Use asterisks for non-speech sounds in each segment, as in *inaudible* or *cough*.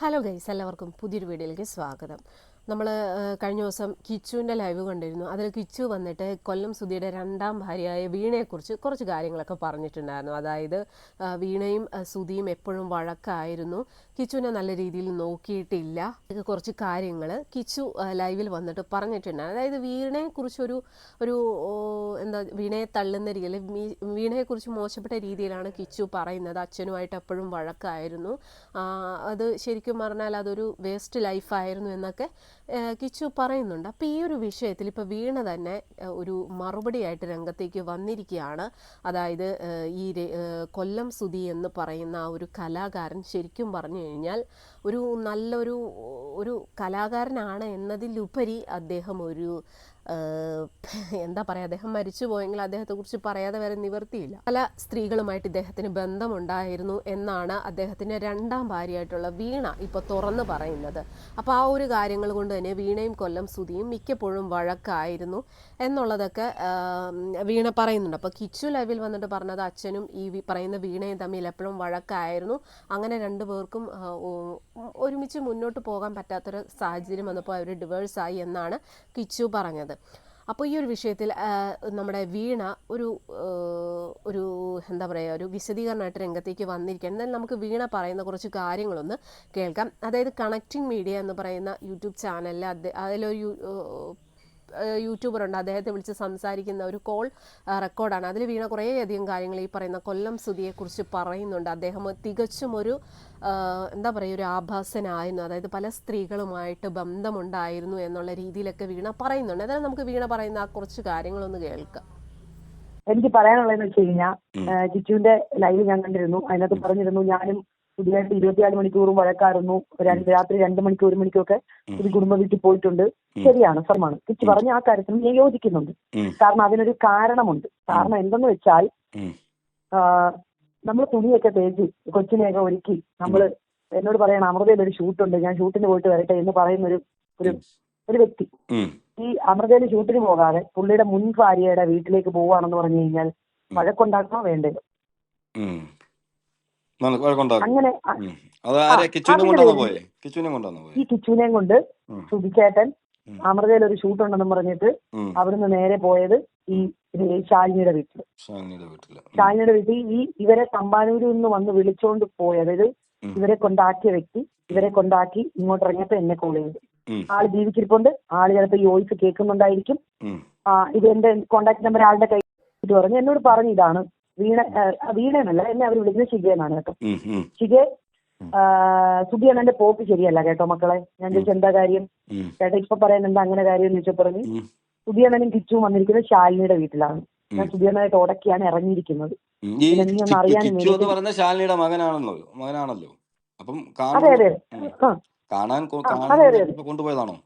Hello guys എല്ലാവർക്കും പുതിയൊരു വീഡിയോയിലേക്ക് സ്വാഗതം. നമ്മൾ കഴിഞ്ഞ ദിവസം കിച്ചുവിന്റെ ലൈവ് കണ്ടിരുന്നു. അതിൽ കിച്ചു വന്നിട്ട് കൊല്ലം സുധിയുടെ രണ്ടാം ഭാര്യയായ വീണയെക്കുറിച്ച് കുറച്ച് കാര്യങ്ങളൊക്കെ പറഞ്ഞിട്ടുണ്ടായിരുന്നു. അതായത് വീണയും സുധിയും എപ്പോഴും വഴക്കായിരുന്നു. കിച്ചുവിനെ നല്ല രീതിയിൽ നോക്കിയിട്ടില്ല. കുറച്ച് കാര്യങ്ങൾ കിച്ചു ലൈവിൽ വന്നിട്ട് പറഞ്ഞിട്ടുണ്ടായിരുന്നു. അതായത് വീണയെക്കുറിച്ചൊരു ഒരു എന്താ വീണയെ തള്ളുന്ന രീതിയിൽ വീണയെ വീണയെക്കുറിച്ച് മോശപ്പെട്ട രീതിയിലാണ് കിച്ചു പറയുന്നത്. അച്ഛനുമായിട്ട് എപ്പോഴും വഴക്കായിരുന്നു. അത് ശരിക്കും പറഞ്ഞാൽ അതൊരു വേസ്റ്റ് ലൈഫായിരുന്നു എന്നൊക്കെ കിച്ചു പറയുന്നുണ്ട്. അപ്പോൾ ഈ ഒരു വിഷയത്തിൽ ഇപ്പോൾ വീണ തന്നെ ഒരു ഒരു മറുപടിയായിട്ട് രംഗത്തേക്ക് വന്നിരിക്കുകയാണ്. അതായത് ഈ കൊല്ലം സുധി എന്ന് പറയുന്ന ആ ഒരു കലാകാരൻ ശരിക്കും പറഞ്ഞു കഴിഞ്ഞാൽ ഒരു നല്ലൊരു ഒരു കലാകാരനാണ് എന്നതിലുപരി അദ്ദേഹം ഒരു എന്താ പറയുക അദ്ദേഹം മരിച്ചു പോയെങ്കിൽ അദ്ദേഹത്തെക്കുറിച്ച് പറയാതെ വരെ നിവർത്തിയില്ല പല സ്ത്രീകളുമായിട്ട് ഇദ്ദേഹത്തിന് ബന്ധമുണ്ടായിരുന്നു എന്നാണ് അദ്ദേഹത്തിന്റെ രണ്ടാം ഭാര്യയായിട്ടുള്ള വീണ ഇപ്പോൾ തുറന്നു പറയുന്നത്. അപ്പോൾ ആ ഒരു കാര്യങ്ങൾ കൊണ്ട് തന്നെ വീണയും കൊല്ലം സുതിയും മിക്കപ്പോഴും വഴക്കായിരുന്നു എന്നുള്ളതൊക്കെ വീണ പറയുന്നുണ്ട്. അപ്പോൾ കിച്ചു ലൈവിൽ വന്നിട്ട് പറഞ്ഞത് അച്ഛനും ഈ പറയുന്ന വീണയും തമ്മിൽ എപ്പോഴും വഴക്കായിരുന്നു. അങ്ങനെ രണ്ടു പേർക്കും ഒരുമിച്ച് മുന്നോട്ട് പോകാൻ പറ്റാത്തൊരു സാഹചര്യം വന്നപ്പോൾ അവർ ഡിവേഴ്സായി എന്നാണ് കിച്ചു പറഞ്ഞത്. അപ്പോൾ ഈ ഒരു വിഷയത്തിൽ നമ്മുടെ വീണ ഒരു ഒരു എന്താ പറയുക ഒരു വിശദീകരണമായിട്ട് രംഗത്തേക്ക് വന്നിരിക്കുകയാണ്. എന്നാൽ നമുക്ക് വീണ പറയുന്ന കുറച്ച് കാര്യങ്ങളൊന്ന് കേൾക്കാം. അതായത് കണക്റ്റിംഗ് മീഡിയ എന്ന് പറയുന്ന യൂട്യൂബ് ചാനലിൽ അത് അതിലൊരു യൂട്യൂബർ ഉണ്ട് അദ്ദേഹത്തെ വിളിച്ച് സംസാരിക്കുന്ന ഒരു കോൾ റെക്കോർഡാണ്. അതിൽ വീണ കുറേയധികം കാര്യങ്ങൾ ഈ പറയുന്ന കൊല്ലം സ്തുതിയെക്കുറിച്ച് പറയുന്നുണ്ട്. അദ്ദേഹം തികച്ചും ഒരു എന്താ പറയുക ഒരു ആഭാസനായിരുന്നു. അതായത് പല സ്ത്രീകളുമായിട്ട് ബന്ധമുണ്ടായിരുന്നു എന്നുള്ള രീതിയിലൊക്കെ വീണ പറയുന്നുണ്ട്. അതായത് നമുക്ക് വീണ പറയുന്ന ആ കുറച്ച് കാര്യങ്ങളൊന്ന് കേൾക്കാം. എനിക്ക് പറയാനുള്ളതെന്ന് വെച്ച് കഴിഞ്ഞാൽ ജിജുവിന്റെ ലൈവ് ഞാൻ കണ്ടിരുന്നു. അതിനകത്ത് പറഞ്ഞിരുന്നു ഞാനും പുതിയതായിട്ട് ഇരുപത്തിനാല് മണിക്കൂറും വഴക്കായിരുന്നു. രാത്രി രണ്ട് മണിക്കൂർ ഒരു മണിക്കൂറൊക്കെ ഒരു കുടുംബ വീട്ടിൽ പോയിട്ടുണ്ട്. ശരിയാണ് സത്യമാണ് കിച്ചു പറഞ്ഞ ആ കാര്യത്തിന് ഞാൻ യോജിക്കുന്നുണ്ട്. കാരണം അതിനൊരു കാരണമുണ്ട്. കാരണം എന്തെന്ന് വെച്ചാൽ നമ്മൾ തുണിയൊക്കെ തേച്ച് കൊച്ചിനെയൊക്കെ ഒരുക്കി നമ്മൾ എന്നോട് പറയണം അമൃതയിൽ ഒരു ഷൂട്ടുണ്ട് ഞാൻ ഷൂട്ടിന് പോയിട്ട് വരട്ടെ എന്ന് പറയുന്ന ഒരു ഒരു ഒരു വ്യക്തി. ഈ അമൃതയിൽ ഷൂട്ടിന് പോകാതെ പുള്ളിയുടെ മുൻ ഭാര്യയുടെ വീട്ടിലേക്ക് പോവാണെന്ന് പറഞ്ഞു കഴിഞ്ഞാൽ വഴക്കുണ്ടാക്കണോ വേണ്ടേ ഉം. നല്ല വഴക്കുണ്ടാക്കും അങ്ങനെ ഈ കിച്ചുവിനെയും കൊണ്ട് ഉം. സുധിച്ചേട്ടൻ അമൃതയിൽ ഒരു ഷൂട്ട് ഉണ്ടെന്ന് പറഞ്ഞിട്ട്. അവിടുന്ന് നേരെ പോയത് ഈ ശാലിനിയുടെ വീട്ടിൽ. ശാലിനിയുടെ വീട്ടിൽ ഈ ഇവരെ തമ്പാനൂരിൽ നിന്ന് വന്ന് വിളിച്ചോണ്ട് പോയ. അതായത് ഇവരെ കൊണ്ടാക്കിയ വ്യക്തി ഇവരെ കൊണ്ടാക്കി ഇങ്ങോട്ട് ഇറങ്ങിയപ്പോ എന്നെ കോൾ ചെയ്തു. ആൾ ആൾ ജീവിച്ചിരിപ്പുണ്ട്. ആൾ ചിലപ്പോ ഈ വോയിസ് കേൾക്കുന്നുണ്ടായിരിക്കും. ഇത് എന്റെ കോണ്ടാക്ട് നമ്പർ ആളുടെ കൈ പറഞ്ഞു. എന്നോട് പറഞ്ഞു ഇതാണ്. വീണ വീണയെന്നല്ല എന്നെ അവർ വിളിക്കുന്നത് ശിഖ എന്നാണ് കേട്ടോ. ഷിജെ എന്റെ പോക്ക് ശരിയല്ല കേട്ടോ മക്കളെ. ഞാൻ ചോദിച്ചു എന്താ കാര്യം. ചേട്ടാ ഇപ്പൊ പറയാൻ എന്താ അങ്ങനെ കാര്യം എന്ന് ചോദിച്ചാൽ പറഞ്ഞു. സുധിയണ്ണനും ഇച്ചു വന്നിരിക്കുന്നത് ശാലിനിയുടെ വീട്ടിലാണ്. ഞാൻ. സുധിയണ്ണനായിട്ട് ഉടക്കിയാണ് ഇറങ്ങിയിരിക്കുന്നത്. ശാലിനിയുടെ മകനാണല്ലോ മകനാണല്ലോ. അപ്പം അതെ അതെ. കാണാൻ അതെ, അതെ, കൊണ്ടുപോയതാണോ?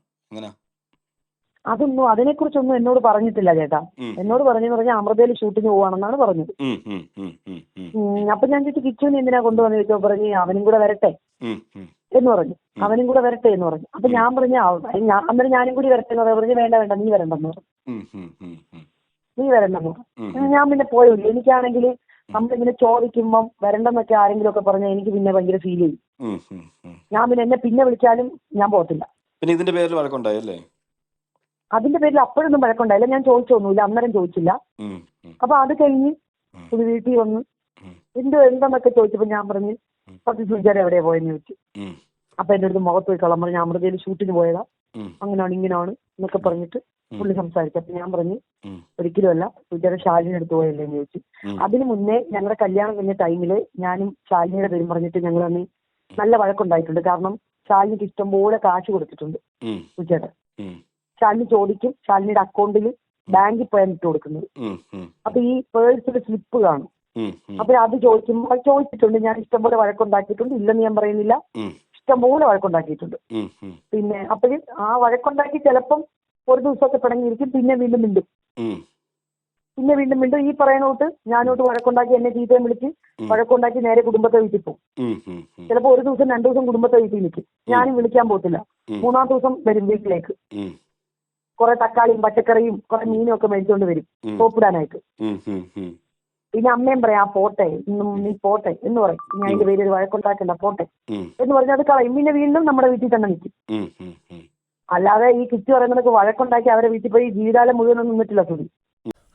അതൊന്നും അതിനെക്കുറിച്ചൊന്നും എന്നോട് പറഞ്ഞിട്ടില്ല ചേട്ടാ. എന്നോട് പറഞ്ഞു പറഞ്ഞാൽ അമൃതയിൽ ഷൂട്ടിന് പോവാണെന്നാണ് പറഞ്ഞത്. അപ്പൊ ഞാൻ ചോദിച്ചു കിച്ചുവിനെ എന്തിനാ കൊണ്ടുവന്ന്? ചോദിച്ചോ പറഞ്ഞു അവനും കൂടെ വരട്ടെ. എന്ന് പറഞ്ഞു. അവനും കൂടെ വരട്ടെ എന്ന് പറഞ്ഞു. അപ്പൊ ഞാൻ പറഞ്ഞു അന്നേരം ഞാനും കൂടി വരട്ടെ എന്ന് പറഞ്ഞു വേണ്ട വേണ്ട നീ വരണ്ടെന്ന് പറഞ്ഞു. നീ വരണ്ടെന്ന് പറഞ്ഞു. ഞാൻ പിന്നെ പോയുള്ളൂ എനിക്കാണെങ്കിൽ നമ്മളിങ്ങനെ ചോദിക്കുമ്പം വരണ്ടെന്നൊക്കെ ആരെങ്കിലും ഒക്കെ പറഞ്ഞാൽ എനിക്ക് പിന്നെ ഭയങ്കര ഫീൽ ചെയ്യും. ഞാൻ പിന്നെ എന്നെ പിന്നെ വിളിച്ചാലും ഞാൻ പോകത്തില്ല. പിന്നെ ഇതിന്റെ പേരിൽ വഴക്കുണ്ടായല്ലേ അതിന്റെ പേരിൽ അപ്പോഴൊന്നും വഴക്കുണ്ടായില്ല. ഞാൻ ചോദിച്ചൊന്നുമില്ല. അന്നേരം ചോദിച്ചില്ല. അപ്പൊ അത് കഴിഞ്ഞ്. ഒരു വീട്ടിൽ വന്ന് എന്ത് എന്തോ എന്താന്നൊക്കെ ചോദിച്ചപ്പോ ഞാൻ പറഞ്ഞു. പത്ത് ചോദിച്ചാൽ എവിടെയാ പോയെന്ന് ചോദിച്ചു. അപ്പൊ എന്റെ അടുത്ത് മുഖത്ത് പോയി കള്ളം ഞാൻ അമൃതയിൽ ഷൂട്ടിന് പോയതാ. അങ്ങനെയാണ് ഇങ്ങനെയാണ് എന്നൊക്കെ പറഞ്ഞിട്ട്. പുള്ളി സംസാരിച്ചു. അപ്പൊ ഞാൻ പറഞ്ഞു ഒരിക്കലും ഒരിക്കലുമല്ല സുജാത ശാലിനി എടുത്ത് പോയല്ലേ? എന്ന് ചോദിച്ചു. അതിന് മുന്നേ ഞങ്ങളുടെ കല്യാണം കഴിഞ്ഞ ടൈമിൽ ഞാനും ശാലിനിയുടെ പേരും പറഞ്ഞിട്ട് ഞങ്ങൾ അന്ന് നല്ല വഴക്കുണ്ടായിട്ടുണ്ട്. കാരണം ശാലിനിക്ക് ഇഷ്ടംപോലെ കാശ് കൊടുത്തിട്ടുണ്ട് ഉം. ശാലിനി ചോദിക്കും ശാലിനിയുടെ അക്കൗണ്ടിൽ ബാങ്കിൽ പോയാൽ ഇട്ട് കൊടുക്കുന്നത്. അപ്പൊ ഈ പേഴ്സിൽ സ്ലിപ്പ് കാണും. അപ്പൊ അത് ചോദിക്കുമ്പോൾ ചോദിച്ചിട്ടുണ്ട് ഞാൻ ഇഷ്ടംപോലെ വഴക്കുണ്ടാക്കിയിട്ടുണ്ട് ഇല്ലെന്ന് ഞാൻ പറയുന്നില്ല. ഇഷ്ടംപോലെ വഴക്കുണ്ടാക്കിയിട്ടുണ്ട്. പിന്നെ അപ്പോഴും ആ വഴക്കുണ്ടാക്കി ചിലപ്പം ഒരു ദിവസമൊക്കെ പിണങ്ങിയിരിക്കും പിന്നെ വീണ്ടും മിണ്ടും. പിന്നെ വീണ്ടും വീണ്ടും ഈ പറയണോട്ട് ഞാനോട്ട് വഴക്കുണ്ടാക്കി എന്നെ ചീത്തയും വിളിച്ച് വഴക്കുണ്ടാക്കി നേരെ കുടുംബത്തെ വീട്ടിൽ പോകും. ചിലപ്പോൾ ഒരു ദിവസം രണ്ടു ദിവസം കുടുംബത്തെ വീട്ടിൽ നിൽക്കും. ഞാനും വിളിക്കാൻ പോകത്തില്ല. മൂന്നാം ദിവസം വരും വീട്ടിലേക്ക്. കുറെ തക്കാളിയും പച്ചക്കറിയും കുറെ മീനും ഒക്കെ മേടിച്ചുകൊണ്ട് വരും. പോപ്പിടാനായിട്ട് സോപ്പിടാനായിട്ട്. പിന്നെ അമ്മയും പറയാം "ആ, പോട്ടെ. ഇന്നും നീ പോട്ടെ എന്ന് പറയും. ഞാൻ അതിന്റെ പേര് ഒരു വഴക്കുണ്ടാക്കണ്ട പോട്ടെ. എന്ന് പറഞ്ഞാൽ അത് കളയും. പിന്നെ വീണ്ടും നമ്മുടെ വീട്ടിൽ തന്നെ നിൽക്കും. അല്ലാതെ ഈ കിറ്റ് പറയുന്നതൊക്കെ വഴക്കുണ്ടാക്കി അവരെ വീട്ടിൽ പോയി ജീവിതകാലം മുഴുവൻ നിന്നിട്ടില്ല സുധി.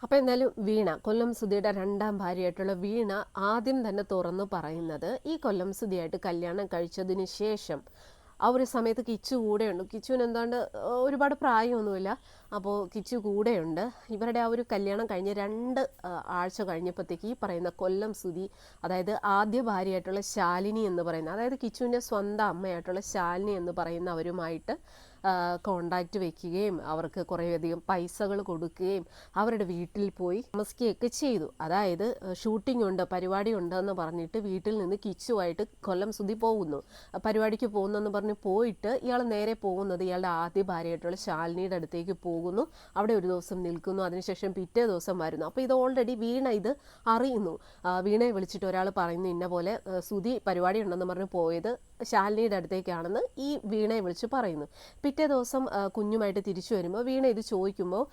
അപ്പോൾ എന്തായാലും വീണ കൊല്ലം സുധിയുടെ രണ്ടാം ഭാര്യയായിട്ടുള്ള വീണ ആദ്യം തന്നെ തുറന്നു പറയുന്നത് ഈ കൊല്ലം സുധിയായിട്ട് കല്യാണം കഴിച്ചതിന് ശേഷം ആ ഒരു സമയത്ത് കിച്ചു കൂടെ ഉണ്ട് കിച്ചുവിന് എന്താണ്ട് ഒരുപാട് പ്രായമൊന്നുമില്ല. അപ്പോൾ കിച്ചു കൂടെയുണ്ട്. ഇവരുടെ ആ ഒരു കല്യാണം കഴിഞ്ഞ് രണ്ട് ആഴ്ച കഴിഞ്ഞപ്പോഴത്തേക്ക് ഈ പറയുന്ന കൊല്ലം സുതി അതായത് ആദ്യ ഭാര്യയായിട്ടുള്ള ശാലിനി എന്ന് പറയുന്ന അതായത് കിച്ചുവിന്റെ സ്വന്തം അമ്മയായിട്ടുള്ള ശാലിനി എന്ന് പറയുന്ന അവരുമായിട്ട് കോണ്ടാക്റ്റ് വെക്കുകയും അവർക്ക് കുറേയധികം പൈസകൾ കൊടുക്കുകയും അവരുടെ വീട്ടിൽ പോയി താമസിക്കുകയൊക്കെ ചെയ്തു. അതായത് ഷൂട്ടിംഗ് ഉണ്ട് പരിപാടി ഉണ്ടെന്ന് പറഞ്ഞിട്ട് വീട്ടിൽ നിന്ന് കിച്ചുവായിട്ട് കൊല്ലം സുതി പോകുന്നു. പരിപാടിക്ക് പോകുന്നെന്ന് പറഞ്ഞ് പോയിട്ട് ഇയാൾ നേരെ പോകുന്നത് ഇയാളുടെ ആദ്യ ഭാര്യയായിട്ടുള്ള ശാലിനിയുടെ അടുത്തേക്ക് പോകുന്നു. അവിടെ ഒരു ദിവസം നിൽക്കുന്നു. അതിനുശേഷം പിറ്റേ ദിവസം വരുന്നു. അപ്പോൾ ഇത് ഓൾറെഡി വീണ ഇത് അറിയുന്നു. വീണയെ വിളിച്ചിട്ട് ഒരാൾ പറയുന്നു ഇന്ന പോലെ സുതി പരിപാടി ഉണ്ടെന്ന് പറഞ്ഞ് പോയത് ശാലിനിയുടെ അടുത്തേക്കാണെന്ന് ഈ വീണയെ വിളിച്ച് പറയുന്നു. പിറ്റേ ദിവസം കുഞ്ഞുമായിട്ട് തിരിച്ചു വരുമ്പോൾ വീണ ഇത് ചോദിക്കുമ്പോൾ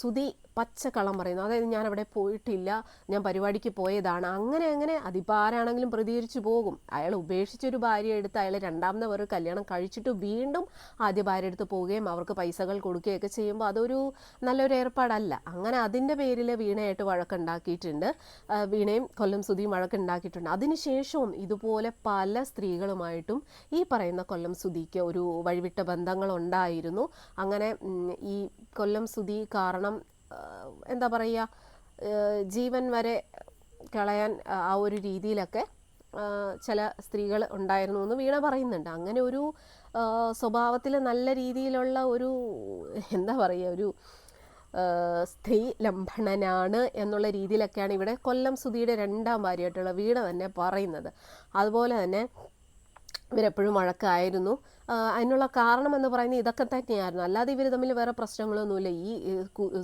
സുധി പച്ചക്കള്ളം പറയുന്നു. അതായത് ഞാൻ അവിടെ പോയിട്ടില്ല ഞാൻ പരിപാടിക്ക് പോയതാണ്. അങ്ങനെ അങ്ങനെ അതിപ്പോൾ ആരാണെങ്കിലും പ്രതികരിച്ചു പോകും. അയാൾ ഉപേക്ഷിച്ചൊരു ഭാര്യ എടുത്ത് അയാൾ രണ്ടാമത് വേറെ കല്യാണം കഴിച്ചിട്ട് വീണ്ടും ആദ്യ ഭാര്യ എടുത്ത് പോവുകയും അവർക്ക് പൈസകൾ കൊടുക്കുകയൊക്കെ ചെയ്യുമ്പോൾ അതൊരു നല്ലൊരു ഏർപ്പാടല്ല. അങ്ങനെ അതിന്റെ പേരിൽ വീണയായിട്ട് വഴക്കുണ്ടാക്കിയിട്ടുണ്ട്. വീണയും കൊല്ലം സുധിയും വഴക്കുണ്ടാക്കിയിട്ടുണ്ട്. അതിനുശേഷവും ഇതുപോലെ പല സ്ത്രീകളുമായിട്ടും ഈ പറയുന്ന കൊല്ലം സുധിക്ക് ഒരു വഴിവിട്ട ബന്ധങ്ങൾ ഉണ്ടായിരുന്നു അങ്ങനെ ഈ കൊല്ലം സുധി കാരണം എന്താ പറയുക ജീവൻ വരെ കളയാൻ ആ ഒരു രീതിയിലൊക്കെ ചില സ്ത്രീകൾ ഉണ്ടായിരുന്നു എന്ന് വീണ പറയുന്നുണ്ട്. അങ്ങനെ ഒരു സ്വഭാവത്തിൽ നല്ല രീതിയിലുള്ള ഒരു എന്താ പറയുക ഒരു സ്ത്രീ ലംഘനനാണ് എന്നുള്ള രീതിയിലൊക്കെയാണ് ഇവിടെ കൊല്ലം സുധിയുടെ രണ്ടാം ഭാര്യയായിട്ടുള്ള വീണ തന്നെ പറയുന്നത്. അതുപോലെ തന്നെ ഇവരെപ്പോഴും വഴക്കായിരുന്നു. അതിനുള്ള കാരണം എന്ന് പറയുന്നത് ഇതൊക്കെ തന്നെയായിരുന്നു. അല്ലാതെ ഇവർ തമ്മിൽ വേറെ പ്രശ്നങ്ങളൊന്നുമില്ല. ഈ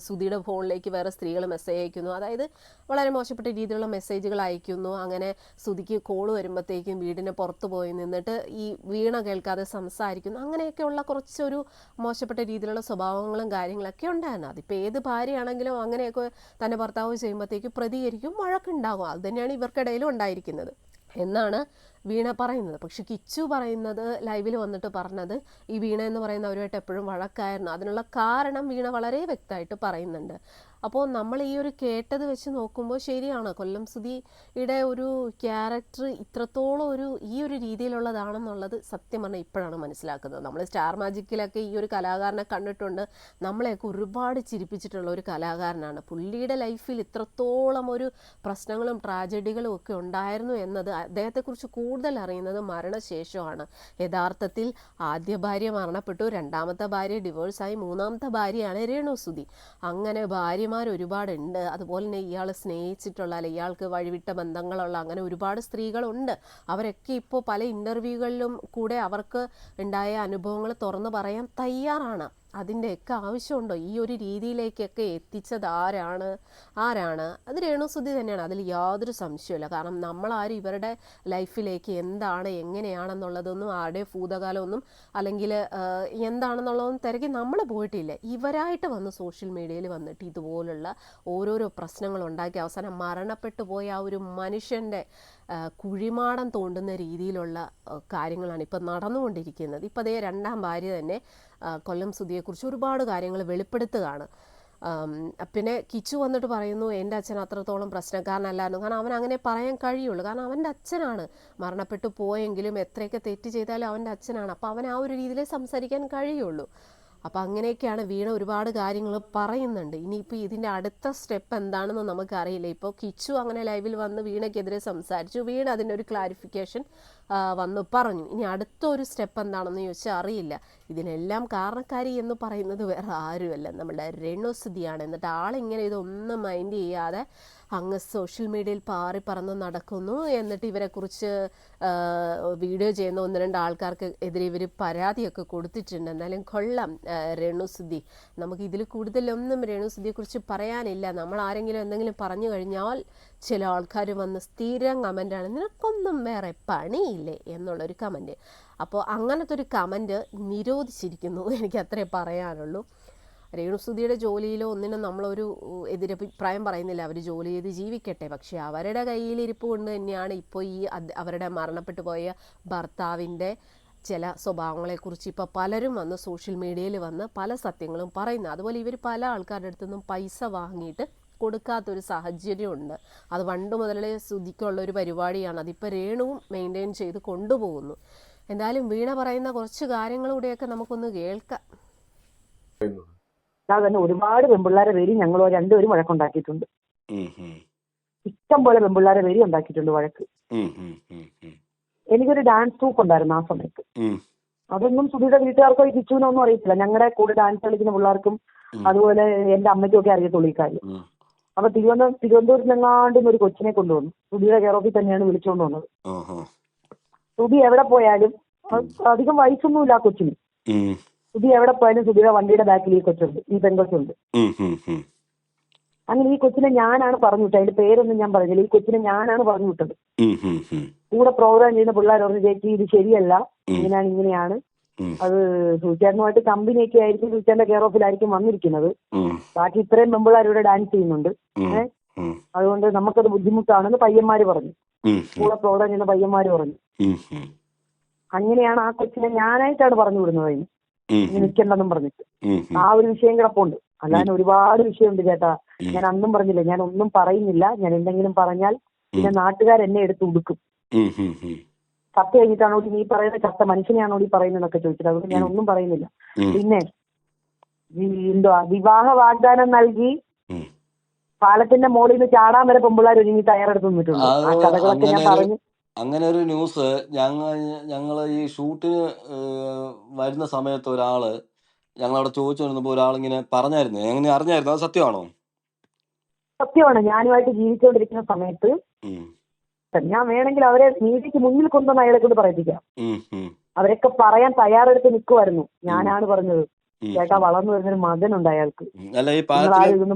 സുധിയുടെ ഫോണിലേക്ക് വേറെ സ്ത്രീകൾ മെസ്സേജ് അയക്കുന്നു. അതായത് വളരെ മോശപ്പെട്ട രീതിയിലുള്ള മെസ്സേജുകൾ അയക്കുന്നു. അങ്ങനെ സുധിക്ക് കോൾ വരുമ്പോഴത്തേക്കും വീടിന് പുറത്ത് പോയി നിന്നിട്ട് ഈ വീണ കേൾക്കാതെ സംസാരിക്കുന്നു. അങ്ങനെയൊക്കെയുള്ള കുറച്ചൊരു മോശപ്പെട്ട രീതിയിലുള്ള സ്വഭാവങ്ങളും കാര്യങ്ങളൊക്കെ ഉണ്ടായിരുന്നു. അതിപ്പോൾ ഏത് ഭാര്യയാണെങ്കിലും അങ്ങനെയൊക്കെ തന്റെ ഭർത്താവ് ചെയ്യുമ്പോഴത്തേക്കും പ്രതികരിക്കും വഴക്കുണ്ടാകും. അത് തന്നെയാണ് ഇവർക്കിടയിലും ഉണ്ടായിരിക്കുന്നത്. എന്നാണ് വീണ പറയുന്നത്. പക്ഷെ കിച്ചു പറയുന്നത് ലൈവിൽ വന്നിട്ട് പറഞ്ഞത് ഈ വീണ എന്ന് പറയുന്ന അവരുമായിട്ട് എപ്പോഴും വഴക്കായിരുന്നു. അതിനുള്ള കാരണം വീണ വളരെ വ്യക്തമായിട്ട് പറയുന്നുണ്ട്. അപ്പോൾ നമ്മൾ ഈ ഒരു കേട്ടത് വെച്ച് നോക്കുമ്പോൾ ശരിയാണ്. കൊല്ലം സുധിയുടെ ഒരു ക്യാരക്ടർ ഇത്രത്തോളം ഒരു ഈ ഒരു രീതിയിലുള്ളതാണെന്നുള്ളത് സത്യം പറഞ്ഞാൽ ഇപ്പോഴാണ് മനസ്സിലാക്കുന്നത്. നമ്മൾ സ്റ്റാർ മാജിക്കിലൊക്കെ ഈ ഒരു കലാകാരനെ കണ്ടിട്ടുണ്ട്. നമ്മളെയൊക്കെ ഒരുപാട് ചിരിപ്പിച്ചിട്ടുള്ള ഒരു കലാകാരനാണ്. പുള്ളിയുടെ ലൈഫിൽ ഇത്രത്തോളം ഒരു പ്രശ്നങ്ങളും ട്രാജഡികളും ഒക്കെ ഉണ്ടായിരുന്നു എന്നത് അദ്ദേഹത്തെക്കുറിച്ച് കൂടുതൽ അറിയുന്നത് മരണശേഷമാണ്. യഥാർത്ഥത്തിൽ ആദ്യ ഭാര്യ മരണപ്പെട്ടു. രണ്ടാമത്തെ ഭാര്യ ഡിവോഴ്സായി. മൂന്നാമത്തെ ഭാര്യയാണ് രേണു സുധി. അങ്ങനെ ഭാര്യമാർ ഒരുപാടുണ്ട്. അതുപോലെ തന്നെ ഇയാൾ സ്നേഹിച്ചിട്ടുള്ള അല്ലെ ഇയാൾക്ക് വഴിവിട്ട ബന്ധങ്ങളുള്ള അങ്ങനെ ഒരുപാട് സ്ത്രീകളുണ്ട്. അവരൊക്കെ ഇപ്പോൾ പല ഇന്റർവ്യൂകളിലും കൂടെ അവർക്ക് ഉണ്ടായ അനുഭവങ്ങൾ തുറന്നു പറയാൻ തയ്യാറാണ്. അതിന്റെയൊക്കെ ആവശ്യമുണ്ടോ? ഈ ഒരു രീതിയിലേക്കൊക്കെ എത്തിച്ചത് ആരാണ്? ആരാണ്? അത് രേണുസുതി തന്നെയാണ്. അതിൽ യാതൊരു സംശയമില്ല കാരണം നമ്മളാരും ഇവരുടെ ലൈഫിലേക്ക് എന്താണ് എങ്ങനെയാണെന്നുള്ളതൊന്നും ആരുടെ ഭൂതകാലമൊന്നും അല്ലെങ്കിൽ എന്താണെന്നുള്ളതൊന്നും തിരക്കി നമ്മൾ പോയിട്ടില്ല. ഇവരായിട്ട് വന്ന് സോഷ്യൽ മീഡിയയിൽ വന്നിട്ട് ഇതുപോലുള്ള ഓരോരോ പ്രശ്നങ്ങൾ ഉണ്ടാക്കി അവസാനം മരണപ്പെട്ടു പോയ ആ ഒരു മനുഷ്യന്റെ കുഴിമാടം തോണ്ടുന്ന രീതിയിലുള്ള കാര്യങ്ങളാണ് ഇപ്പം നടന്നുകൊണ്ടിരിക്കുന്നത്. ഇപ്പം അതേ രണ്ടാം ഭാര്യ തന്നെ കൊല്ലം സുധിയെക്കുറിച്ച് ഒരുപാട് കാര്യങ്ങൾ വെളിപ്പെടുത്തുകയാണ്. പിന്നെ കിച്ചു വന്നിട്ട് പറയുന്നു എന്റെ അച്ഛൻ അത്രത്തോളം പ്രശ്നക്കാരനല്ലായിരുന്നു. കാരണം അവൻ അങ്ങനെ പറയാൻ കഴിയുള്ളൂ. കാരണം അവന്റെ അച്ഛനാണ് മരണപ്പെട്ടു പോയെങ്കിലും എത്രയൊക്കെ തെറ്റ് ചെയ്താലും അവന്റെ അച്ഛനാണ്. അപ്പോൾ അവൻ ആ ഒരു രീതിയിൽ സംസാരിക്കാൻ കഴിയുള്ളൂ. അപ്പോൾ അങ്ങനെയൊക്കെയാണ് വീണ ഒരുപാട് കാര്യങ്ങൾ പറയുന്നുണ്ട്. ഇനിയിപ്പോൾ ഇതിന്റെ അടുത്ത സ്റ്റെപ്പ് എന്താണെന്ന് നമുക്കറിയില്ല. ഇപ്പോൾ കിച്ചു അങ്ങനെ ലൈവിൽ വന്ന് വീണയ്ക്കെതിരെ സംസാരിച്ചു. വീണ അതിന്റെ ഒരു ക്ലാരിഫിക്കേഷൻ വന്ന് പറഞ്ഞു. ഇനി അടുത്ത ഒരു സ്റ്റെപ്പ് എന്താണെന്ന് ചോദിച്ചാൽ അറിയില്ല. ഇതിനെല്ലാം കാരണക്കാരി എന്ന് പറയുന്നത് വേറെ ആരുമല്ല. നമ്മുടെ രേണുസുതിയാണ് എന്നിട്ട് ആളിങ്ങനെ ഇതൊന്നും മൈൻഡ് ചെയ്യാതെ അങ്ങ് സോഷ്യൽ മീഡിയയിൽ പാറി പറന്ന് നടക്കുന്നു. എന്നിട്ട് ഇവരെക്കുറിച്ച് കുറിച്ച് വീഡിയോ ചെയ്യുന്ന ഒന്ന് രണ്ട് ആൾക്കാർക്ക് എതിരെ ഇവർ പരാതിയൊക്കെ കൊടുത്തിട്ടുണ്ട്. എന്നാലും കൊള്ളാം രേണുസുതി നമുക്ക് ഇതിൽ കൂടുതലൊന്നും രേണുസുതിയെക്കുറിച്ച് പറയാനില്ല. നമ്മൾ ആരെങ്കിലും എന്തെങ്കിലും പറഞ്ഞു കഴിഞ്ഞാൽ ചില ആൾക്കാർ വന്ന് സ്ഥിരം കമന്റാണ് നിനക്കൊന്നും വേറെ പണിയില്ലേ? എന്നുള്ളൊരു കമന്റ് അപ്പോൾ അങ്ങനത്തെ ഒരു കമന്റ് നിരോധിച്ചിരിക്കുന്നു *laughs* എനിക്ക് അത്രേ പറയാനുള്ളൂ. രേണുസുതിയുടെ ജോലിയിലോ ഒന്നിനും നമ്മളൊരു എതിരഭിപ്രായം പറയുന്നില്ല. അവർ ജോലി ചെയ്ത് ജീവിക്കട്ടെ. പക്ഷേ അവരുടെ കയ്യിലിരിപ്പ് കൊണ്ട് തന്നെയാണ് ഇപ്പോൾ ഈ അവരുടെ മരണപ്പെട്ടു പോയ ഭർത്താവിന്റെ ചില സ്വഭാവങ്ങളെക്കുറിച്ച് ഇപ്പോൾ പലരും വന്ന് സോഷ്യൽ മീഡിയയിൽ വന്ന് പല സത്യങ്ങളും പറയുന്നത്. അതുപോലെ ഇവർ പല ആൾക്കാരുടെ അടുത്തു നിന്നും പൈസ വാങ്ങിയിട്ട് കൊടുക്കാത്തൊരു സാഹചര്യമുണ്ട്. അത് പണ്ട് മുതലേ ശ്രുതിക്കുള്ള ഒരു പരിപാടിയാണ്. അതിപ്പോൾ രേണുവും മെയിന്റെയിൻ ചെയ്ത് കൊണ്ടുപോകുന്നു. എന്തായാലും വീണ പറയുന്ന കുറച്ച് കാര്യങ്ങളൂടെയൊക്കെ നമുക്കൊന്ന് കേൾക്കാം. അല്ലാതെ തന്നെ ഒരുപാട് പെമ്പിള്ളാരെ പേര് ഞങ്ങൾ രണ്ടുപേരും വഴക്കുണ്ടാക്കിയിട്ടുണ്ട്. ഇഷ്ടം പോലെ പെമ്പിള്ളാരെ പേര് ഉണ്ടാക്കിയിട്ടുണ്ട് വഴക്ക്. എനിക്കൊരു ഡാൻസ് ട്രൂപ്പ് ഉണ്ടായിരുന്നു ആ സമയത്ത്. അതൊന്നും സുധിയുടെ വീട്ടുകാർക്കോ ഈ കിച്ചുവിനോ ഒന്നും അറിയത്തില്ല. ഞങ്ങളുടെ കൂടെ ഡാൻസ് കളിക്കുന്ന പിള്ളേർക്കും അതുപോലെ എന്റെ അമ്മയ്ക്കും ഒക്കെ അറിയത്തുള്ളൂ ഈ കാര്യം. അപ്പൊ തിരുവനന്തപുരം തിരുവനന്തപുരത്തെങ്ങാണ്ടും ഒരു കൊച്ചിനെ കൊണ്ടുവന്നു. സുബിയുടെ കെയർ ഓഫിൽ തന്നെയാണ് വിളിച്ചുകൊണ്ട് വന്നത്. സുബി എവിടെ പോയാലും അധികം വയസ്സൊന്നുമില്ല ആ കൊച്ചിന്. സുബി എവിടെ പോയാലും സുബിയുടെ വണ്ടിയുടെ ബാക്കിൽ ഈ കൊച്ചുണ്ട് ഈ പെൺകൊച്ചുണ്ട്. അങ്ങനെ ഈ കൊച്ചിനെ ഞാനാണ് പറഞ്ഞു വിട്ടത്. അതിന്റെ പേരൊന്നും ഞാൻ പറഞ്ഞില്ല. ഈ കൊച്ചിനെ ഞാനാണ് പറഞ്ഞു വിട്ടത്. കൂടെ പ്രോഗ്രാം ചെയ്യുന്ന പിള്ളേർ പറഞ്ഞു ചേച്ചി ഇത് ശരിയല്ല. ഇങ്ങനെയാണ് ഇങ്ങനെയാണ്. അത് കമ്പനി കമ്പനിയൊക്കെ ആയിരിക്കും സൂചാന്റെ കെയർ ഓഫിലായിരിക്കും വന്നിരിക്കുന്നത്. ബാക്കി ഇത്രയും പെമ്പിള്ളേർ ഇവിടെ ഡാൻസ് ചെയ്യുന്നുണ്ട്. ഏഹ് അതുകൊണ്ട് നമുക്കത് ബുദ്ധിമുട്ടാണെന്ന് പയ്യന്മാര് പറഞ്ഞു. കൂടെ പ്രോഗ്രാം ചെയ്യുന്ന പയ്യന്മാര് പറഞ്ഞു. അങ്ങനെയാണ് ആ കൊച്ചിനെ ഞാനായിട്ടാണ് പറഞ്ഞു വിടുന്നത് അതിന്. നിൽക്കണ്ടെന്നും പറഞ്ഞിട്ട്. ആ ഒരു വിഷയം കിടപ്പുണ്ട്. അല്ലാതെ ഒരുപാട് വിഷയമുണ്ട് ചേട്ടാ. ഞാൻ അന്നും പറഞ്ഞില്ല. ഞാൻ ഒന്നും പറയുന്നില്ല. ഞാൻ എന്തെങ്കിലും പറഞ്ഞാൽ പിന്നെ നാട്ടുകാർ എന്നെ എടുത്ത് ഉടുക്കും. ചത്ത കഴിഞ്ഞിട്ടാണോ നീ പറയുന്ന ചത്ത മനുഷ്യനെയാണോ ഈ പറയുന്നതെന്നൊക്കെ ചോദിച്ചത് അതുകൊണ്ട് ഞാൻ ഒന്നും പറയുന്നില്ല. പിന്നെ എന്തുവാ വിവാഹ വാഗ്ദാനം നൽകി. പാലത്തിന്റെ മുകളിൽ നിന്ന് ചാടാൻ വരെ പെമ്പിള്ളാർ ഒരുങ്ങി തയ്യാറെടുത്ത് നിന്നിട്ടുണ്ട് ആ കഥകളൊക്കെ ഞാൻ അങ്ങനെ ഒരു- പറഞ്ഞു. അങ്ങനെ ഒരു ന്യൂസ് ഞങ്ങൾ ഞങ്ങൾ ഈ ഷൂട്ടിന് വരുന്ന സമയത്ത് ഒരാൾ ഞങ്ങളവിടെ ചോദിച്ചുകൊണ്ടിരുന്നപ്പോൾ ഒരാളിങ്ങനെ പറഞ്ഞായിരുന്നു. എങ്ങനെ അറിഞ്ഞായിരുന്നു? അത് സത്യമാണോ? സത്യമാണ്. ഞാനുമായിട്ട് ജീവിച്ചുകൊണ്ടിരിക്കുന്ന സമയത്ത് ഞാൻ വേണമെങ്കിൽ അവരെ നീതിക്ക് മുന്നിൽ കൊണ്ടുവന്ന് അയാളെ കൊണ്ട് പറയിപ്പിക്കാം. അവരൊക്കെ പറയാൻ തയ്യാറെടുത്ത് നിൽക്കുമായിരുന്നു ഞാനാണ് പറഞ്ഞത്. ചേട്ടാ വളർന്നു വരുന്നൊരു മകനുണ്ട് അയാൾക്ക്. അല്ല ഈ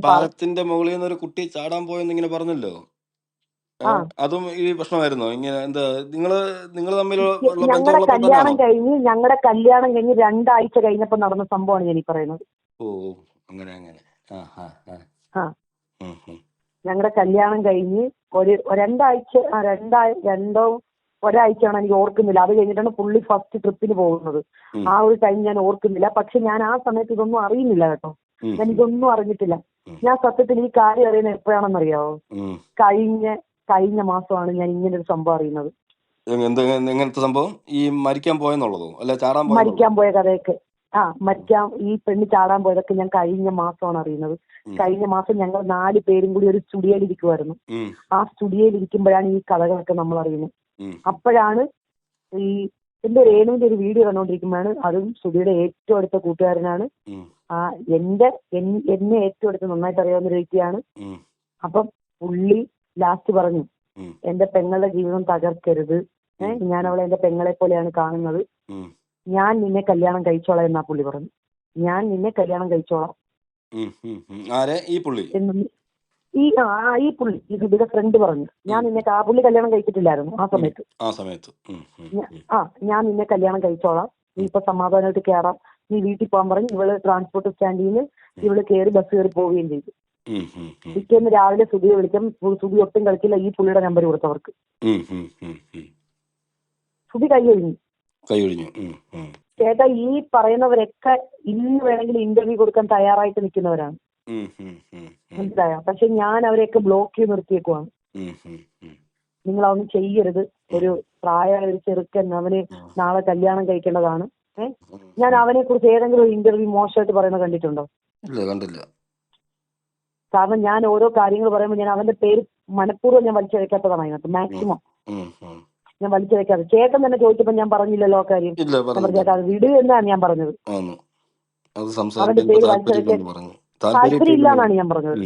പാലത്തിന്റെ മുകളിൽ നിന്ന് ഒരു കുട്ടി ചാടാൻ പോയെന്ന് ഇങ്ങനെ പറഞ്ഞല്ലോ? അതും ഈ പ്രശ്നമായിരുന്നോ? ഇങ്ങനെ എന്താ നിങ്ങൾ നിങ്ങൾ ഉള്ള ഞങ്ങളുടെ കല്യാണം കഴിഞ്ഞ് ഞങ്ങളുടെ കല്യാണം കഴിഞ്ഞ് രണ്ടാഴ്ച കഴിഞ്ഞപ്പോ നടന്ന സംഭവമാണ് ഞാൻ ഈ പറയുന്നത്. ഓ അങ്ങനെ അങ്ങനെ. ആ ആ ആ. ഞങ്ങളുടെ കല്യാണം കഴിഞ്ഞ് ഒരു രണ്ടാഴ്ച രണ്ടാ രണ്ടോ ഒരാഴ്ചയാണ് എനിക്ക് ഓർക്കുന്നില്ല. അത് കഴിഞ്ഞിട്ടാണ് പുള്ളി ഫസ്റ്റ് ട്രിപ്പിന് പോകുന്നത്. ആ ഒരു ടൈം ഞാൻ ഓർക്കുന്നില്ല. പക്ഷെ ഞാൻ ആ സമയത്ത് ഇതൊന്നും അറിയുന്നില്ല കേട്ടോ. ഞാൻ ഇതൊന്നും അറിഞ്ഞിട്ടില്ല. ഞാൻ സത്യത്തിൽ ഈ കാര്യം അറിയുന്നത് എപ്പോഴാണെന്നറിയാവോ? അറിയാവോ കഴിഞ്ഞ കഴിഞ്ഞ മാസമാണ് ഞാൻ ഇങ്ങനെ ഒരു സംഭവം അറിയുന്നത്. എങ്ങനത്തെ സംഭവം? ഈ മരിക്കാൻ പോയെന്നുള്ളതോ? അല്ല ചാടാൻ മരിക്കാൻ പോയ കഥയൊക്കെ. ആ മരിക്കാൻ ഈ പെണ്ണ് ചാടാൻ പോയതൊക്കെ ഞാൻ കഴിഞ്ഞ മാസമാണ് അറിയുന്നത്. കഴിഞ്ഞ മാസം ഞങ്ങൾ നാല് പേരും കൂടി ഒരു സ്റ്റുഡിയോയിൽ ഇരിക്കുമായിരുന്നു ആ സ്റ്റുഡിയോയിൽ ഇരിക്കുമ്പോഴാണ് ഈ കഥകളൊക്കെ നമ്മൾ അറിയുന്നത് അപ്പോഴാണ് ഈ എന്റെ രേണുവിന്റെ ഒരു വീഡിയോ കണ്ടുകൊണ്ടിരിക്കുമ്പോഴാണ് അതും സ്റ്റുഡിയോയുടെ ഏറ്റവും അടുത്ത കൂട്ടുകാരനാണ്. ആ എന്റെ എന്നെ ഏറ്റവും അടുത്ത് നന്നായിട്ട് അറിയാവുന്ന ഒരു വ്യക്തിയാണ്. അപ്പം പുള്ളി ലാസ്റ്റ് പറഞ്ഞു എന്റെ പെങ്ങളുടെ ജീവിതം തകർക്കരുത്. ഞാൻ അവളെ എന്റെ പെങ്ങളെ പോലെയാണ് കാണുന്നത് ഞാൻ നിന്നെ കല്യാണം കഴിച്ചോളാം എന്നാ പുള്ളി പറഞ്ഞു. ഞാൻ നിന്നെ കല്യാണം കഴിച്ചോളാം. ഈ പുള്ളി? ഈ ആ ഈ പുള്ളി ഈ സുധിയുടെ ഫ്രണ്ട് പറഞ്ഞു. ഞാൻ നിന്നെ ആ പുള്ളി കല്യാണം കഴിച്ചിട്ടില്ലായിരുന്നു ആ സമയത്ത്. ആ സമയത്ത്. ആ ഞാൻ നിന്നെ കല്യാണം കഴിച്ചോളാം. നീ ഇപ്പൊ സമാധാനമായിട്ട് കയറാം നീ വീട്ടിൽ പോകാൻ പറഞ്ഞു. ഇവൾ ട്രാൻസ്പോർട്ട് സ്റ്റാൻഡിൽ നിന്ന് ഇവൾ കയറി ബസ് കയറി പോവുകയും ചെയ്തു. പിറ്റേന്ന് രാവിലെ സുധിയെ വിളിക്കാം. സുധി ഒട്ടും കളിക്കില്ല. ഈ പുള്ളിയുടെ നമ്പർ കൊടുത്തവർക്ക്. സുധി കൈ കഴിഞ്ഞു കൈ ഒഴിഞ്ഞു ഉം, ഉം, ചേട്ടാ ഈ പറയുന്നവരൊക്കെ ഇന്ന് വേണമെങ്കിൽ ഇന്റർവ്യൂ കൊടുക്കാൻ തയ്യാറായിട്ട് നിൽക്കുന്നവരാണ്. മനസ്സിലായോ? പക്ഷെ ഞാൻ അവരെയൊക്കെ ബ്ലോക്ക് ചെയ്ത് നിർത്തിയേക്കുവാണ്. നിങ്ങൾ അതൊന്നും ചെയ്യരുത്. ഒരു പ്രായമായ ഒരു ചെറുക്കൻ അവന് നാളെ കല്യാണം കഴിക്കേണ്ടതാണ്. ഞാൻ അവനെ കുറിച്ച് ഏതെങ്കിലും ഒരു ഇന്റർവ്യൂ മോശമായിട്ട് പറയുന്നത് കണ്ടിട്ടുണ്ടോ? ഇല്ല കണ്ടില്ല. കാരണം ഞാൻ ഓരോ കാര്യങ്ങൾ പറയുമ്പോൾ ഞാൻ അവന്റെ പേര് മനഃപൂർവം ഞാൻ വലിച്ചഴക്കാത്തതാണ് അതിനകത്ത്. മാക്സിമം ഉം, വലിച്ചു ഞാൻ വലിച്ചഴക്കാതെ ചേട്ടൻ തന്നെ ചോദിച്ചപ്പോ ഞാൻ പറഞ്ഞില്ലല്ലോ കാര്യം. ഞാൻ ചേട്ടാ അത് വിട് എന്നാണ് ഞാൻ പറഞ്ഞത്. അവന്റെ പേര് വലിച്ചു വെക്കാൻ താല്പര്യം ഇല്ലാന്നാണ് ഞാൻ പറഞ്ഞത്.